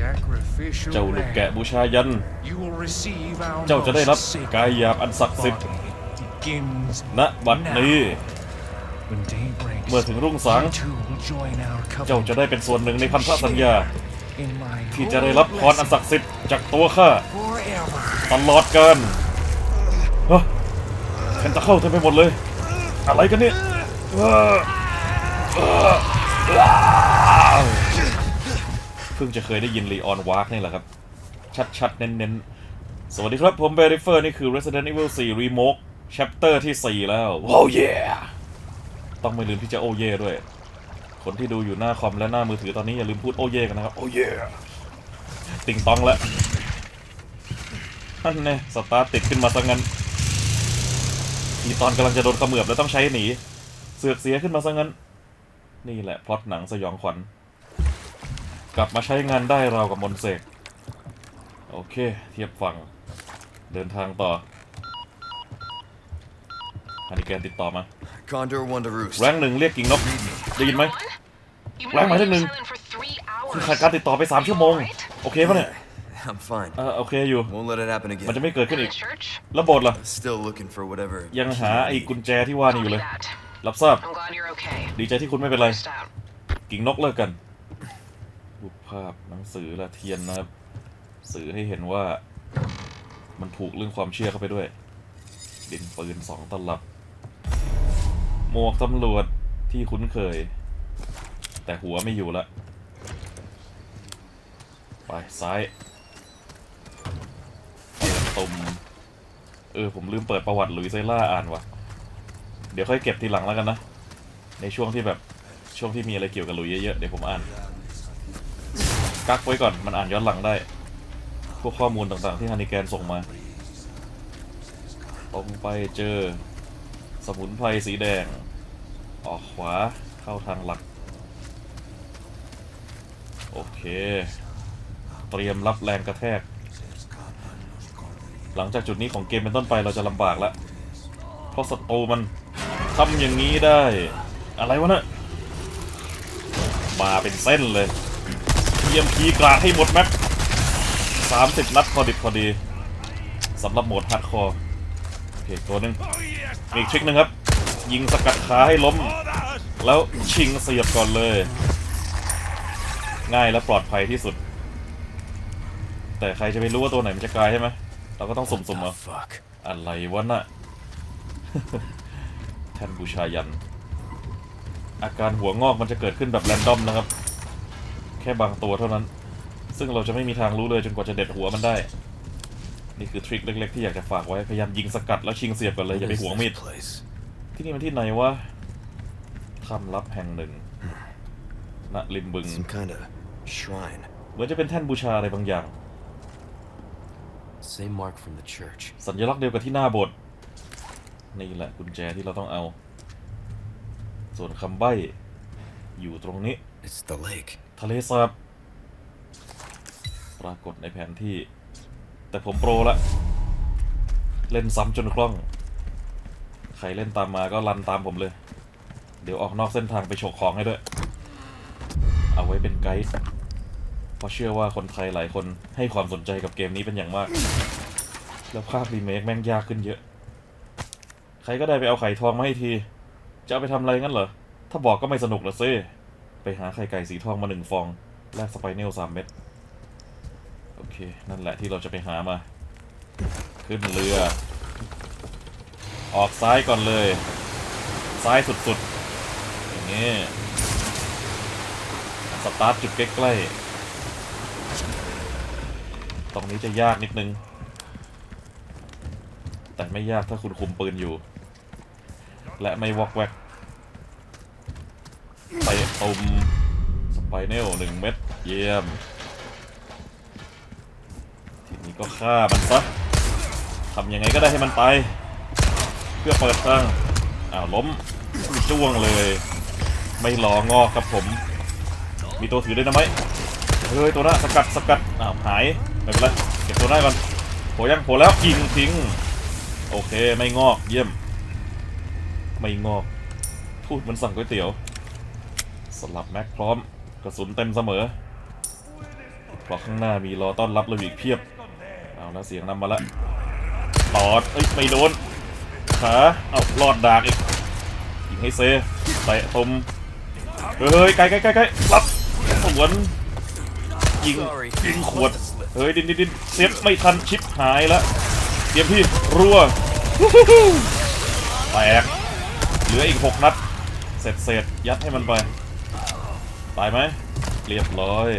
sacrificial เจ้าลูก lamb. แกะบูชายัน You will receive our เจ้าจะได้รับ most sacred กายหยาบอันศักดิ์สิทธิ์ body. Begins ณบัดนี้ when day breaks. เมื่อถึงรุ่งสาง You too will join our เจ้า covenant จะได้เป็นส่วนหนึ่งในพันธสัญญา in my ที่จะได้รับพรอันศักดิ์สิทธิ์จากตัวข้า forever. ตลอดกาลเฮ้ยฉันจะเข้าเต็มไปหมดเลย อะไรกันเนี่ย พิ่งจะเคยได้ยินลีออนวาร์กนี่แหละครับ ชัดๆ เน้นๆ สวัสดีครับผมเบริเฟอร์นี่คือ Resident Evil 4 Remake Chapter ที่ 4 แล้วโอ้เย่ต้องไม่ลืมที่จะโอเย่ด้วย คนที่ดูอยู่หน้าคอมและหน้ามือถือตอนนี้อย่าลืมพูดโอเย่กันนะครับ โอเย่ติงตองแล้วนั่นแน่สตาร์ติดขึ้นมาซะงั้นทีตอนกำลังจะโดนเขมือบแล้วต้องใช้หนี เสือกเสียขึ้นมาซะงั้น นี่แหละพล็อตหนังสยองขวัญ กลับมาใช้งานได้ราวกับมนต์เสกโอเค เทียบฝั่ง เดินทางต่อฮันนิแกนติดต่อมา Condor one to roost. แรงหนึ่งเรียกกิ่งนกได้ยินไหม You've แรงหมายเล been ขหนึ่ง silent for three hours. คุณขาดการติดต่อไป 3 ชั่วโมง โอเคปะเนี่ย I'm fine. เออโอเคอยู่ Won't let it happen มันจะ again. ไม่เกิดขึ้น In อีก the church? แล้วโบสถ์ล่ะ Still looking for whatever. ยังหา key ไอ้ you กุญ need. แจที่ว่านี่อยู่ Copy เลย that. รับทราบ I'm glad you're okay. ดีใจที่คุณไม่เป็นไร Rest out. กิ่งนกเลิกกัน รูปภาพหนังสือและเทียนนะครับ สื่อให้เห็นว่า มันผูกเรื่องความเชื่อเข้าไปด้วย ดินปืนสองตลับ หมวกตำรวจที่คุ้นเคย แต่หัวไม่อยู่ละ ไป ซ้ายตุ่มเออ ผมลืมเปิดประวัติหลุยเซล่าอ่านว่ะ เดี๋ยวค่อยเก็บทีหลังแล้วกันนะ ในช่วงที่แบบช่วงที่มีอะไรเกี่ยวกับหลุยเยอะๆ เดี๋ยวผมอ่าน กักไว้ก่อนมันอ่านย้อนหลังได้ พวกข้อมูลต่างๆที่ฮันนิแกนส่งมาตรงไปเจอ สมุนไพรสีแดง ออกขวาเข้าทางหลัก โอเค เตรียมรับแรงกระแทก หลังจากจุดนี้ของเกมเป็นต้นไปเราจะลำบากแล้ว เพราะศัตรูมันทำอย่างนี้ได้ อะไรวะเนี่ยมาเป็นเส้นเลย เยี่ยมพีกราดให้หมดแม็กสามสิบนัดพอดิบพอดีสำหรับโหมดฮาร์ดคอร์โอเคตัวหนึ่งมีอีกทริคหนึ่งครับ ยิงสกัดขาให้ล้ม แล้วชิงเสียบก่อนเลย ง่ายและปลอดภัยที่สุด แต่ใครจะไปรู้ว่าตัวไหนมันจะกลายใช่ไหมเราก็ต้องสุ่มๆเอา Fuck. อะไรวะน่ะแทนบูชายัน อาการหัวงอกมันจะเกิดขึ้นแบบแรนดอมนะครับแค่บางตัวเท่านั้น ซึ่งเราจะไม่มีทางรู้เลยจนกว่าจะเด็ดหัวมันได้ นี่คือทริคเล็กๆที่อยากจะฝากไว้ พยายามยิงสกัดแล้วชิงเสียบกันเลย อย่าไป What ห is วงมีด this place? ที่นี่มันที่ไหนวะถ้ำลับแห่งหนึ่งณริมบึง Some kind of shrine. เหมือนจะเป็นแท่นบูชาอะไรบางอย่าง Same mark from the church. สัญลักษณ์เดียวกับที่หน้าโบสถ์นี่แหละกุญแจที่เราต้องเอา ส่วนคำใบ้อยู่ตรงนี้ It's the lake. ทะเลสาบปรากฏในแผนที่ แต่ผมโปรละ เล่นซ้ำจนคล่อง ใครเล่นตามมาก็รันตามผมเลย เดี๋ยวออกนอกเส้นทางไปฉกของให้ด้วย เอาไว้เป็นไกด์ เพราะเชื่อว่าคนไทยหลายคนให้ความสนใจกับเกมนี้เป็นอย่างมาก แล้วภาครีเมคแม่งยากขึ้นเยอะ ใครก็ได้ไปเอาไข่ทองมาให้ที จะเอาไปทำอะไรงั้นเหรอ ถ้าบอกก็ไม่สนุกละซิ ไปหาไข่ไก่สีทองมาหนึ่งฟอง แลกสไปเนลสามเม็ด โอเค นั่นแหละที่เราจะไปหามา ขึ้นเรือ ออกซ้ายก่อนเลย ซ้ายสุดๆ อย่างนี้ สตาร์ทจุดใกล้ๆ ตรงนี้จะยากนิดนึง แต่ไม่ยากถ้าคุณคุมปืนอยู่ และไม่วอกแวก เตะตุมสไปเนลหนึ่งเม็ดเยี่ยม ทีนี้ก็ฆ่ามันซะทำยังไงก็ได้ให้มันตายเพื่อเปิดทางอ้าวล้มจ้วงเลย ไม่รองอกครับผม มีตัวถือได้นะไหมเฮ้ยตัวหน้าสกัดสกัดอ้าวหายไม่เป็นไรเก็บตัวหน้าก่อนโผล่ยังโผล่แล้วยิงทิ้งโอเคไม่งอกเยี่ยม ไม่งอกพูดเหมันสั่งก๋วยเตี๋ยว สลับแม็กพร้อม กระสุนเต็มเสมอโอเพราะข้างหน้ามีรอต้อนรับเราอีกเพียบ เอาแล้วเสียงนำมาละตอด เอ้ย ไม่โดน ขา เอารอดดากอีกยิงให้เซเตะตมเฮ้ยไกลไกลไกลไกลรับสวนยิงยิงขวด เฮ้ย ดินดินดินเซฟไม่ทันชิปหายล้วเตรียมพี่รัวแตกเหลืออีกหกนัด เสร็จเสร็จยัดให้มันไป ตายไหมเรียบร้อย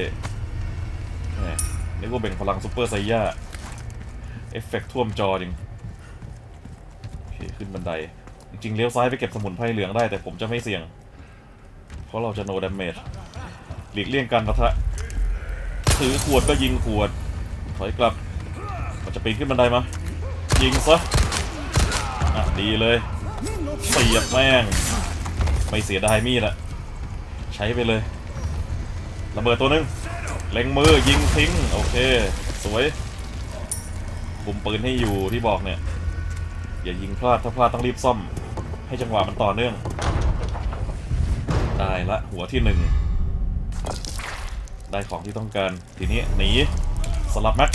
นึกว่าเบ่งพลังซูเปอร์ไซย่า เอฟเฟกต์ท่วมจอจริงโอเคขึ้นบันได จริงเลี้ยวซ้ายไปเก็บสมุนไพรเหลืองได้แต่ผมจะไม่เสี่ยง เพราะเราจะ no damage หลีกเลี่ยงการปะทะ ถือขวดก็ยิงขวด ถอยกลับ มันจะปีนขึ้นบันไดมา ยิงซะ อะ ดีเลยเสียบแม่ง ไม่เสียดายมีดอะใช้ไปเลย ระเบิดตัวหนึงเล็งมือยิงทิ้งโอเค สวยคุมปืนให้อยู่ที่บอกเนี่ย อย่ายิงพลาดถ้าพลาดต้องรีบซ่อม ให้จังหวะมันต่อเนื่อง ได้ละหัวที่หนึ่งได้ของที่ต้องการทีนี้หนีสลับแม็ก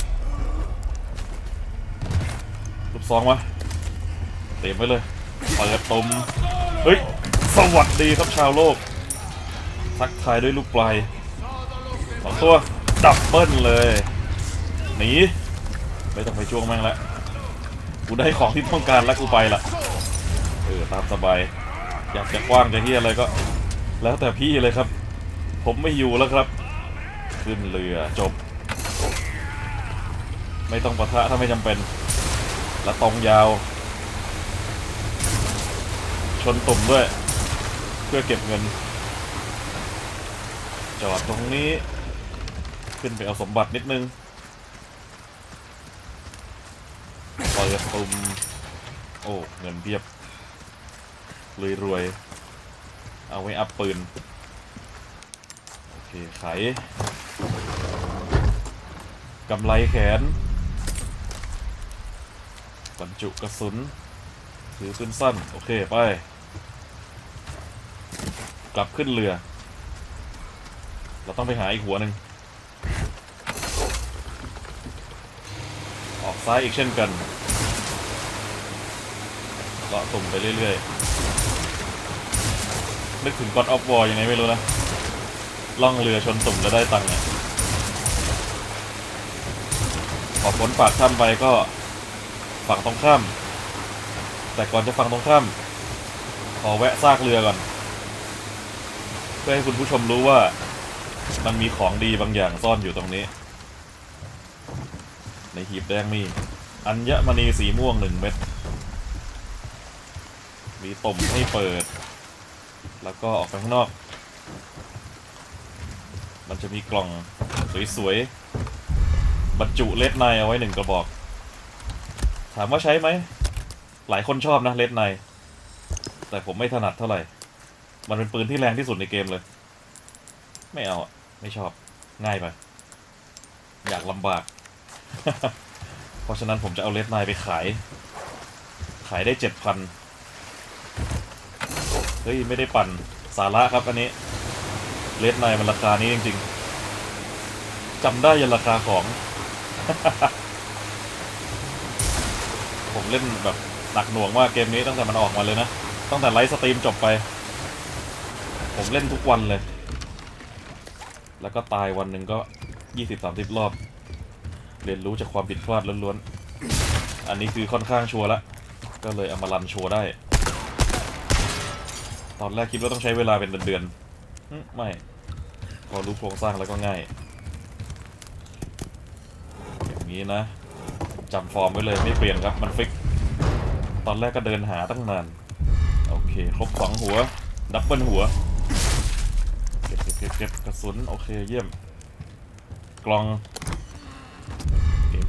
ลูกซองมาเต็มไว้เลยเปิดตุมเฮ้ยสวัสดีครับชาวโลกทักทายด้วยลูกปลาย สองตัวดับเบิลเลยหนีไม่ต้องไปช่วงแม่งละกูได้ของที่ต้องการแล้วกูไปละเออตามสบาย อยากจะกว้างจะเฮียอะไรก็ แล้วแต่พี่เลยครับ ผมไม่อยู่แล้วครับ ขึ้นเรือจบ ไม่ต้องปะทะถ้าไม่จำเป็น และตรงยาว ชนตุ่มด้วย เพื่อเก็บเงิน จอดตรงนี้ ขึ้นไปเอาสมบัตินิดนึงเปิดตุมโอ้ เงินเพียบรวยรวยๆเอาไว้อัพปืน โอเค ไขกำไรแขน บรรจุกระสุนถือปืนสั้น โอเค ไป กลับขึ้นเรือ เราต้องไปหาอีกหัวหนึ่ง ออก ซ้ายอีกเช่นกันเลาะตุ่มไปเรื่อยๆ นึกถึง God of War ยังไงไม่รู้นะ ล่องเรือชนตุ่มแล้วได้ตังค์เนี่ยพอพ้นปากถ้ำไปก็ฝั่งตรงข้าม แต่ก่อนจะฝั่งตรงข้าม ขอแวะซากเรือก่อน เพื่อให้คุณผู้ชมรู้ว่ามันมีของดีบางอย่างซ่อนอยู่ตรงนี้ หีบแดงมี อัญมณีสีม่วงหนึ่งเม็ด มีตุ่มให้เปิด แล้วก็ออกไปข้างนอก มันจะมีกล่องสวยๆ บรรจุเลดไนเอาไว้หนึ่งกระบอก ถามว่าใช้ไหม หลายคนชอบนะเลดไน แต่ผมไม่ถนัดเท่าไหร่ มันเป็นปืนที่แรงที่สุดในเกมเลย ไม่เอาไม่ชอบง่ายไปอยากลำบาก เพราะฉะนั้นผมจะเอาเลดไนไปขาย ขายได้เจ็ดพันเฮ้ย ไม่ได้ปั่นสาระครับอันนี้เลดไนมันราคานี้จริงๆจำได้ยันราคาของ ผมเล่นแบบหนักหน่วงมากเกมนี้ตั้งแต่มันออกมาเลยนะ ตั้งแต่ไลฟ์สตรีมจบไป ผมเล่นทุกวันเลย แล้วก็ตายวันหนึ่งก็ยี่สิบสามสิบรอบ เรียนรู้จากความผิดพลาดล้วนๆ อันนี้คือค่อนข้างชัวร์ละ ก็เลยเอามารันโชว์ได้ ตอนแรกคิดว่าต้องใช้เวลาเป็นเดือนๆ ไม่ พอรู้โครงสร้างแล้วก็ง่าย อย่างนี้นะจำฟอร์มไว้เลยไม่เปลี่ยนครับมันฟิก ตอนแรกก็เดินหาตั้งนาน โอเค ครบสองหัว ดับเบิลหัว เก็บเก็บเก็บเก็บกระสุน โอเคเยี่ยม กล่อง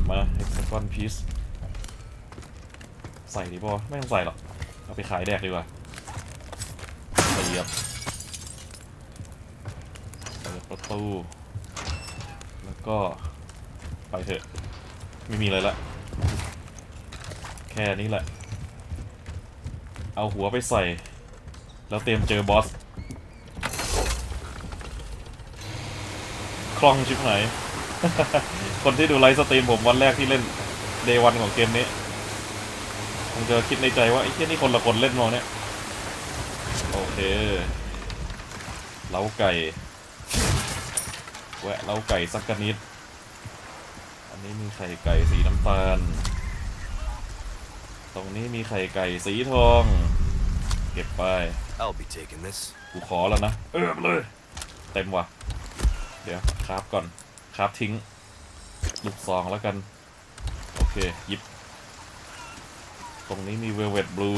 มา hexagon piece ใส่ดีป่ะไม่ต้องใส่หรอก เอาไปขายแดกดีกว่าเสียบเปิดประตู แล้วก็ไปเถอะ ไม่มีอะไรละ แค่นี้แหละ เอาหัวไปใส่ แล้วเตรียมเจอบอส คล่องชิบไหน คนที่ดูไลฟ์สตรีมผมวันแรกที่เล่นเดวันของเกมนี้คงจะคิดในใจว่า ไอ้เหี้ยนี่คนละคนเล่นมองเนี่ย โอเค เล้าไก่ แวะเล้าไก่สักกะนิด อันนี้มีไข่ไก่สีน้ำตาล ตรงนี้มีไข่ไก่สีทอง เก็บไป I'll be taking this. กูขอแล้วนะ เออเลย เต็มว่ะ เดี๋ยวคราฟก่อน คราฟทิ้ง ลูกซองแล้วกัน โอเคยิบ ตรงนี้มีเวลเว t บลู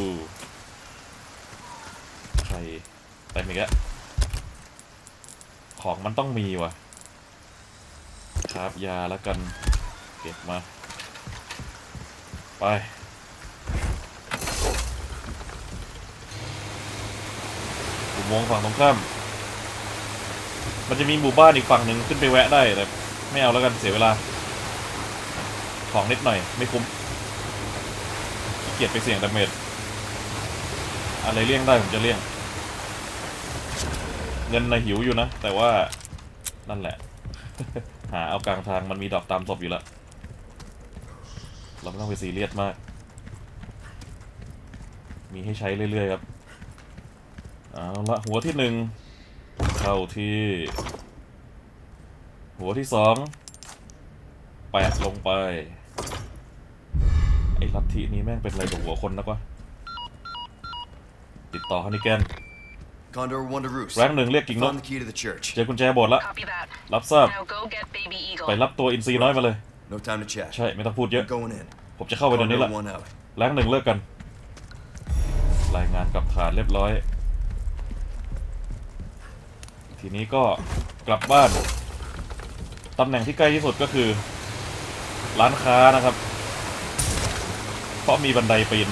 ไข่เต็มอีกแล้วของมันต้องมีวะคราฟยาแล้วกัน เก็บมา ไปอุโมงค์ฝั่งตรงข้าม มันจะมีหมู่บ้านอีกฝั่งหนึ่งขึ้นไปแวะได้แต่ ไม่เอาแล้วกันเสียเวลา ของนิดหน่อย ไม่คุ้มขี้เกียจไปเสี่ยงดาเมจอะไรเลี่ยงได้ผมจะเลี่ยง เงินในะหิวอยู่นะ แต่ว่านั่นแหละ หาเอากลางทางมันมีดอกตามศพอยู่แล้ว เราไม่ต้องไปซีเรียสมาก มีให้ใช้เรื่อยๆครับ เอาละหัวที่หนึ่งเข้าที่ หัวที่สองแปะลงไป ไอ้ลัทธินี้แม่งเป็นอะไรกับหัวคนนักวะติดต่อฮันนิแกน Condor one to roost. แรงหนึ่งเรียกกิ่งนก Found the key to the church. เจอกุญแจโบสถ์ละ Copy that. รับทราบ Now go get baby eagle. ไปรับตัวอินซีน้อยมาเลย No time to chat. ใช่ ไม่ต้องพูดเยอะ I'm going in. ผมจะเข้าไปเดี๋ยวนี้แห Condor ละ one out. แรงหนึ่งเลิกกัน รายงานกลับฐานเรียบร้อย ทีนี้ก็กลับบ้าน ตำแหน่งที่ใกล้ที่สุดก็คือ ร้านค้านะครับ เพราะมีบันไดปีน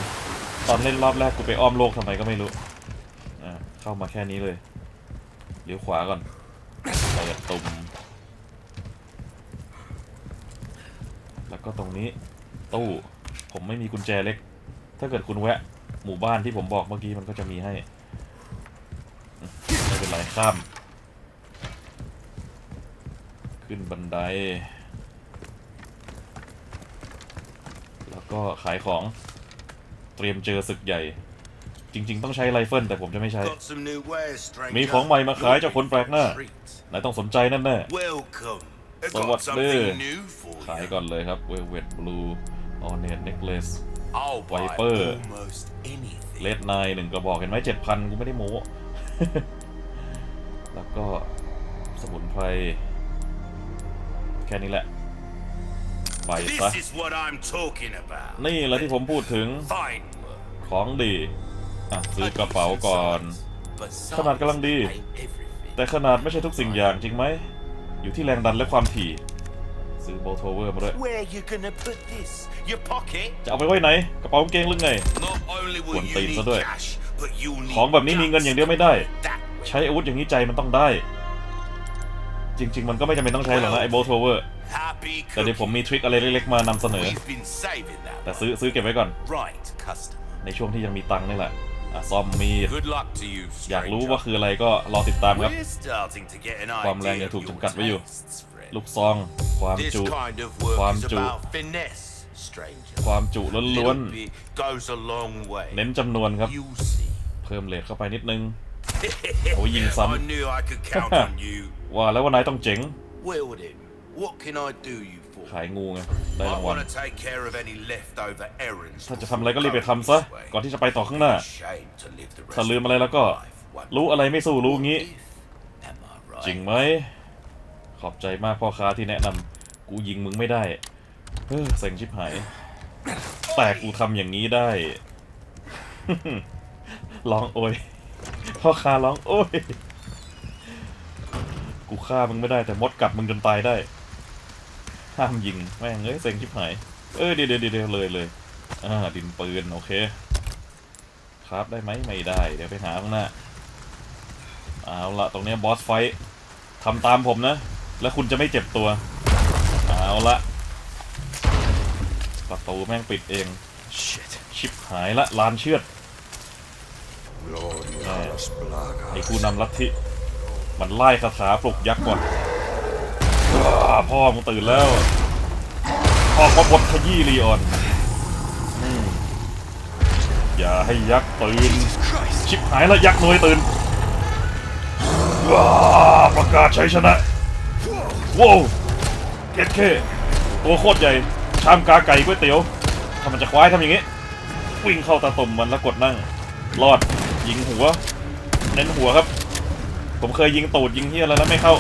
ตอนเล่นรอบแรกกูไปอ้อมโลกทำไมก็ไม่รู้เข้ามาแค่นี้เลยเลี้ยวขวาก่อนเปิดตุ่มแล้วก็ตรงนี้ตู้ผมไม่มีกุญแจเล็ก ถ้าเกิดคุณแวะ หมู่บ้านที่ผมบอกเมื่อกี้มันก็จะมีให้ ไม่เป็นไรข้าม ขึ้นบันได แล้วก็ขายของ เตรียมเจอศึกใหญ่ จริง ๆ ต้องใช้ไรเฟิลแต่ผมจะไม่ใช้ Got some new wares, stranger. มีของใหม่มาขายเจ้าคนแปลกหน้า Treat. นายต้องสนใจแน่แน่ Welcome. I've So got what's something there? new for ขาย you. ก่อนเลยครับ Velvet Blue Ornate Necklace I'll buy Viper. almost anything. เลดไนหนึ่งกระบอกเห็นไหมเจ็ดพันกูไม่ได้โม้แล้วก็สมุนไพร แค่นี้แหละ ไปซะ This is what I'm talking about. นี่แหละที่ผมพูดถึง Fine work. ของดี อะ ซื้อกระเป๋าก่อน But ขนาดกำลังดี size ain't everything. แต่ขนาดไม่ใช่ทุกสิ่งอย่างจริงไหม อยู่ที่แรงดันและความถี่ ซื้อโบโทเวอร์มาด้วย Where you gonna put this? Your pocket? จะเอาไปไว้ไหน กระเป๋ากางเกงหรือไง Not only will Quần you tiền need sao đây? cash, but you'll need ของแบบนี้มีเงินอย่างเดียวไม่ได้ guts. That way. ใช้อาวุธอย่างนี้ใจมันต้องได้ จริง ๆ มันก็ไม่จำเป็นต้องใช้หรอกนะไอ้โบโทเวอร์ Happy แต่เดี๋ยวผม cookie. มีทริคอะไรเล็กๆมานำเสนอ We've been saving that. แต่ซื้อซื้อเก็บไว้ก่อน Right, customer. ในช่วงที่ยังมีตังค์นี่แหละอะซ่อมมีด Good luck to you, อยากรู้ stranger. ว่าคืออะไรก็รอติดตามครับ We're starting to get an ความแรง idea ยัง of ถูก your จำกัดไว้อยู่ tastes, friend. ลูกซอง ความ This จุ kind of work ความ is จุ about finesse, stranger. ความจุล้ Little วน bit goes a long way. ๆเน้นจำนวนครับ You'll see. เพิ่มเลทเข้าไปนิดนึงโอ้ยยิงซ้ำ I knew I could count on you. ว่าแล้วว่านายต้องเจ๋ง Well then, what can I do you for? ขายงูไง ได้ I รางวัล want to take care of any leftover errands. ถ้าจะ before ทำอะไรก็รีบไป going ทำซะ this way. ก่อนที่จะไปต่อข้างหน้า Shame to live the rest ถ้าลืม of อะไรแล้วก็ your life wondering, รู้อะไรไม่สู้รู้งี้ if, am I right? จริงไหม ขอบใจมากพ่อค้าที่แนะนำกูยิงมึงไม่ได้เฮ้อเซ็งชิบหาย แต่กูทำอย่างนี้ได้ ร้องโอยพ่อค้าร้องโอย กูฆ่ามึงไม่ได้แต่มดกัดมึงจนตายได้ ห้ามยิงแม่งเอ้ยเซ็งชิบหาย เอ้ยเดี๋ยวเดี๋ยวเดี๋ยวเลยเลยอ่าดินปืนโอเค ครับได้ไหมไม่ได้ เดี๋ยวไปหาข้างหน้าเอาละตรงเนี้ยบอสไฟท์ทำตามผมนะ แล้วคุณจะไม่เจ็บตัว เอาละประตูแม่งปิดเอง Shit. ชิบหายละลานเชือดไอ้ผู้นำลัทธิ มันไล่คาถาปลุกยักษ์ก่อนอพ่อมึงตื่นแล้ว ออกมาบดขยี้ลีออน อย่าให้ยักษ์ตื่น ชิบหายแล้วยักษ์หน่วยตื่นประกาศชัยชนะว้าวเก็ดเคตัวโคตรใหญ่ ชามกาไก่ก๋วยเตี๋ยวถ้ามันจะควายทำอย่างงี้ วิ่งเข้าตาตุ่มมันแล้วกดนั่ง รอด ยิงหัว เน้นหัวครับ ผมเคยยิงตูดยิงเฮียแล้วแล้วไม่เข้า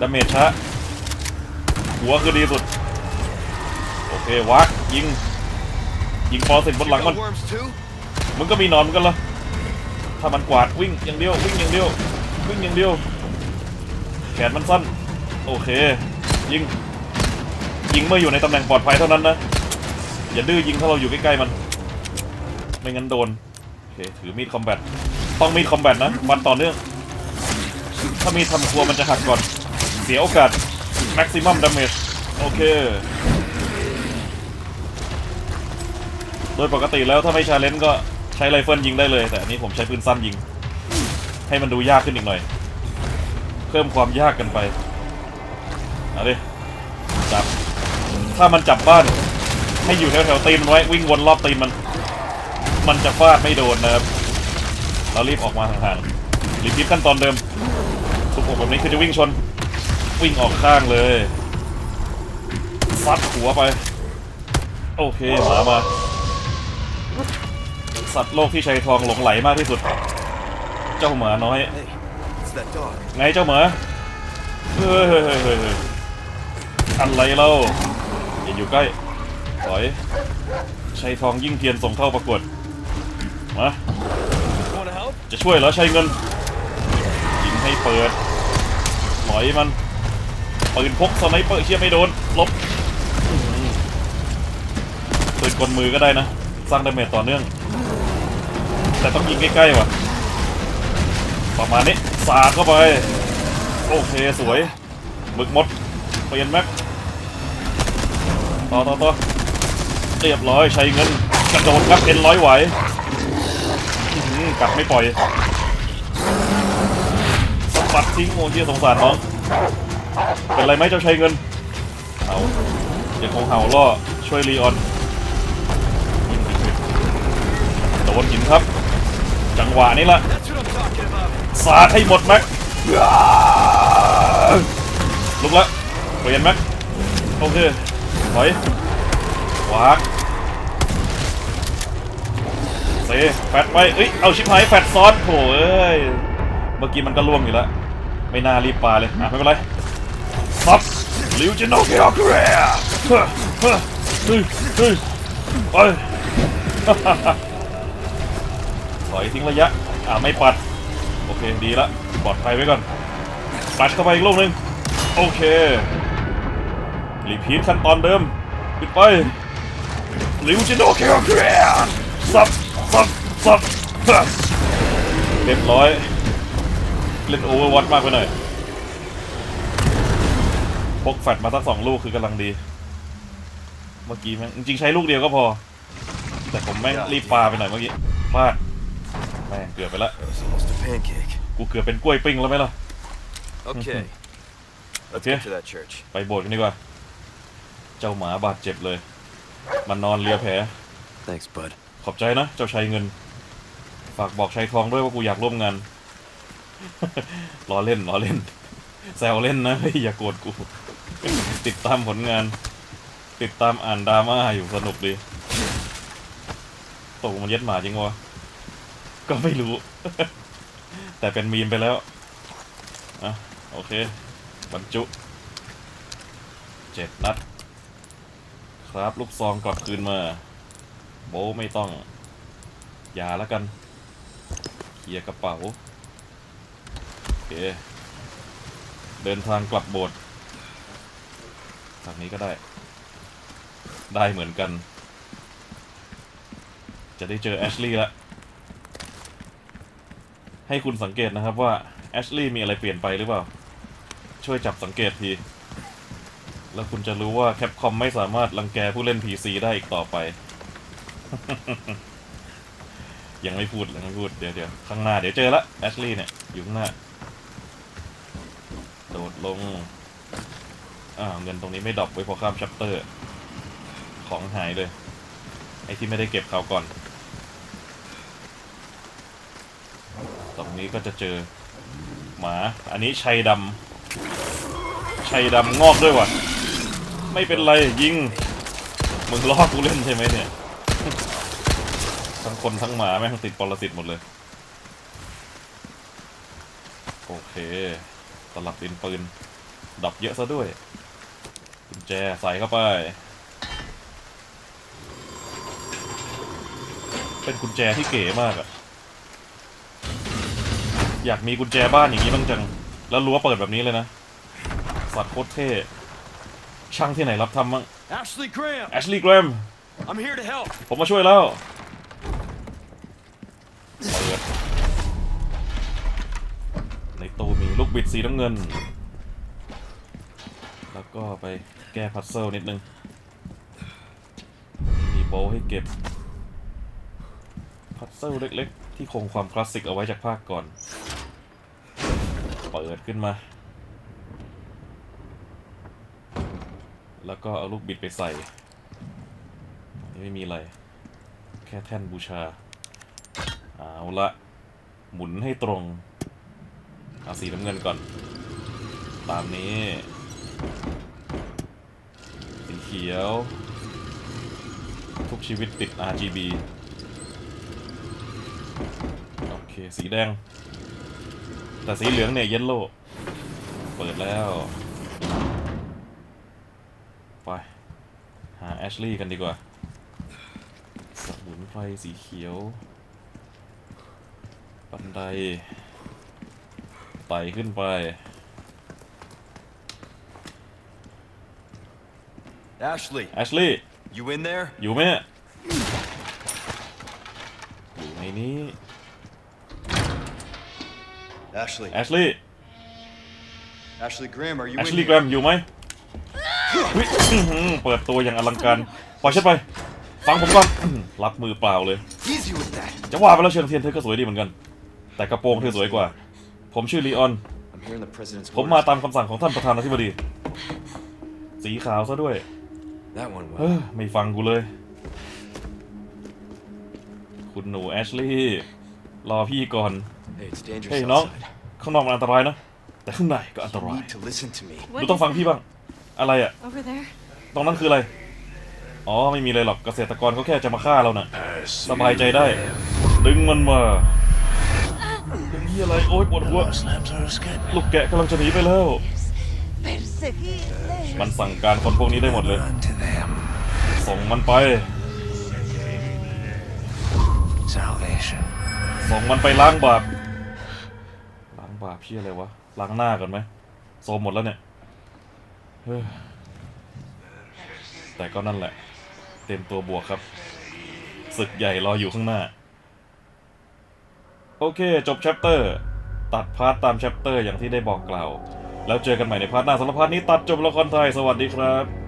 ดาเมจช้าหัวคือดีสุด โอเควักยิง ยิงปอเสร็จบนหลังมัน มึงก็มีนอนมือนกันเหรอถ้ามันกวาดวิ่งอย่างเดียววิ่งอย่างเดียววิ่งอย่างเดียว แขนมันสั้น โอเค ยิง ยิงเมื่ออยู่ในตำแหน่งปลอดภัยเท่านั้นนะ อย่าดื้อยิงถ้าเราอยู่ใกล้ๆมัน ไม่งั้นโดน โอเค ถือมีดคอมแบท ต้องมีดคอมแบทนะฟันต่อเนื่อง ถ้ามีทำครัวมันจะหักก่อน เสียโอกาส maximum damage โอเค โดยปกติแล้วถ้าไม่ชาเลนจ์ก็ใช้ไรเฟิลยิงได้เลย แต่อันนี้ผมใช้ปืนสั้นยิง ให้มันดูยากขึ้นอีกหน่อย เพิ่มความยากกันไปเอาดิจับ ถ้ามันจับบ้าน ให้อยู่แถวๆตีนมันไว้ วิ่งวนรอบตีนมัน มันจะฟาดไม่โดนนะครับเรารีบออกมาห่างๆรีบพิบขั้นตอนเดิม สุกอกแบบนี้คือจะวิ่งชน วิ่งออกข้างเลยซัดหัวไป โอเคหมามา สัตว์โลกที่ใช้ทองหลงไหลมากที่สุด เจ้าหมาน้อย ไงเจ้าหมาเฮ้ยเฮ้ยเฮ้ยอะไรเล่าอย่าอยู่ใกล้ถอยใช้ทองยิ่งเทียนส่งเข้าประกวดมาจะช่วยเหรอใช้เงินยิงให้เปิด หมอยมันปืนพกสไนเปอร์เชี่ยไม่โดนลบปืนกลมือก็ได้นะ สร้างดาเมจต่อเนื่อง แต่ต้องยิงใกล้ๆว่ะ ประมาณนี้สาดเข้าไป โอเคสวยมึกหมดเปลี่ยนแม็กต่อต่อต่อเรียบร้อยใช้เงินกระโดดครับเอ็นร้อยไหวกลับไม่ปล่อย สะบัดทิ้งโอ้เหี้ยสงสารน้อง เป็นไรไหมเจ้าชายเงินเห่ายังคงเห่าล่อช่วยลีออนยิงอีกทีโดนหินครับ จังหวะนี้ละสาดให้หมดแม็กลุกละเปลี่ยนแม็กโอเคถอยวากเซแฟดไปเอ้ย เอาชิบหายแฟดซ้อนโถเอ้ย เมื่อกี้มันก็ล่วงอยู่แล้ว ไม่น่ารีบปาเลยอะไม่เป็นไรซับลิวจิโนเกียวเกรียเฮ้ยเฮ้ยเฮ้ยเฮ้ยไปถอยทิ้งระยะ อ่าไม่ปัด โอเค ดีละ ปลอดภัยไว้ก่อน ปัดเข้าไปอีกลูกหนึ่งโอเค รีพีทขั้นตอนเดิมปิดไปลิวจิโนเคียวเกรียซับซับซับเรียบร้อย เล่นโอเวอร์วัตมากไปหน่อยพกแฟดมาสักสองลูกคือกำลังดี เมื่อกี้แม่งจริงๆใช้ลูกเดียวก็พอ แต่ผมแม่งรีบปาไปหน่อยเมื่อกี้พลาดแม่งเกือบไปละ That was almost a pancake. กูเกือบเป็นกล้วยปิ้งแล้วไหมล่ะ Okay. Let's Okay. get to that church. ไปโบสถ์กันดีกว่า เจ้าหมาบาดเจ็บเลย มันนอนเลียแผล Thanks, bud. ขอบใจนะ เจ้าชายเงิน ฝากบอกชายทองด้วยว่ากูอยากร่วมงาน ล้อเล่นล้อเล่น แซวเล่นนะอย่าโกรธกู ติดตามผลงาน ติดตามอ่านดราม่าอยู่สนุกดีตกมันเย็ดหมาจริงวะก็ไม่รู้ แต่เป็นมีมไปแล้วอะโอเค บรรจุเจ็ดนัด ครับ ลูกซองกลับคืนมา โบไม่ต้องอย่าแล้วกัน เคลียร์กระเป๋า เค เดินทางกลับโบสถ์ทางนี้ก็ได้ ได้เหมือนกัน จะได้เจอแอชลีย์ละ ให้คุณสังเกตนะครับว่าแอชลีย์มีอะไรเปลี่ยนไปหรือเปล่า ช่วยจับสังเกตที แล้วคุณจะรู้ว่าแคปคอมไม่สามารถรังแกผู้เล่น PC ได้อีกต่อไป ยังไม่พูดยังไม่พูด เดี๋ยวเดี๋ยวข้างหน้า เดี๋ยวเจอละแอชลีย์เนี่ย อยู่ข้างหน้า โดดลง อ่า เงินตรงนี้ไม่ดรอปไว้พอข้ามชัปเตอร์ ของหายเลย ไอ้ที่ไม่ได้เก็บเขาวก่อน ตรงนี้ก็จะเจอ หมา อันนี้ชัยดำชัยดำงอกด้วยว่ะไม่เป็นไรยิง มึงล้อกูเล่นใช่ไหมเนี่ย ทั้งคนทั้งหมาแม่งติดปรสิตหมดเลย โอเค ตลับดินปืนดับเยอะซะด้วยกุญแจใส่เข้าไป เป็นกุญแจที่เก๋มากอะอยากมีกุญแจบ้านอย่างนี้บ้างจัง แล้วรั้วเปิดแบบนี้เลยนะ สัตว์โคตรเท่ ช่างที่ไหนรับทำมั้ง Ashley Graham, แอชลีย์แกรม I'm here to help. ผมมาช่วยแล้ว ลูกบิดสีน้ำเงิน แล้วก็ไปแก้พัซเซิลนิดนึง มีโบว์ให้เก็บ พัซเซิลเล็กๆ ที่คงความคลาสสิกเอาไว้จากภาคก่อน เปิดขึ้นมา แล้วก็เอาลูกบิดไปใส่ไม่มีอะไร แค่แท่นบูชา เอาละ หมุนให้ตรง เอาสีน้ำเงินก่อน ตามนี้ สีเขียว ทุกชีวิตติด RGB โอเค สีแดง แต่สีเหลืองเนี่ยเยลโล่เปิดแล้ว ไป หาแอชลีย์กันดีกว่าสมุนไพรสีเขียว บันได ไต่ขึ้นไป Ashley, แอชลีย์ you in there? อยู่ไหมเนี่ยอยู่ในนี้ Ashley. แอชลีย์ Ashley Graham, are you แอชลีย์แกรมอยู่ไหมอุ๊ยอื้อหือเปิดตัวอย่างอลังการปล่อยฉันไป ฟังผมก่อนอื้อรับมือเปล่าเลย Easy with that. จะว่าไปแล้วเชิงเทียนเธอก็สวยดีเหมือนกัน แต่กระโปรงเธอสวยกว่า ผมชื่อลีออน I'm here in the president's ผมมาตามคำสั่งของท่านประธานาธิบดี สีขาวซะด้วย That one เฮ้ยไม่ฟังกูเลย คุณหนูแอชลีย์รอพี่ก่อน Hey, it's dangerous เฮ้ยน้อง outside. ข้างนอกมันอันตรายนะ แต่ข้างในก็อันต You ราย need to listen to me. ดูต้องฟังพี่บ้าง อะไรอะ Over there? ตรงนั้นคืออะไร อ๋อ ไม่มีอะไรหรอก เกษตรกรเขาแค่จะมาฆ่าเราน่ะ สบายใจได้ ดึงมันมาเป็ นที่อะไร โอ๊ยปวดหัว Muslims are escaping. ลูกแกะกำลังจะหนีไปแล้ว Perseguirle. มันสั่งการคนพวกนี้ได้หมดเลย Run to them. ส่งมันไป Salvation. ส่งมันไปล้างบาป ล้างบาปพี่อะไรวะ ล้างหน้าก่อนไหมโซมหมดแล้วเนี่ยเฮ้ยแต่ก็นั่นแหละ เต็มตัวบวกครับศึกใหญ่รออยู่ข้างหน้า โอเค จบแชปเตอร์ ตัดพาร์ทตามแชปเตอร์อย่างที่ได้บอกกล่าว แล้วเจอกันใหม่ในพาร์ทหน้าสำหรับพาร์ทนี้ตัดจบละครไทย สวัสดีครับ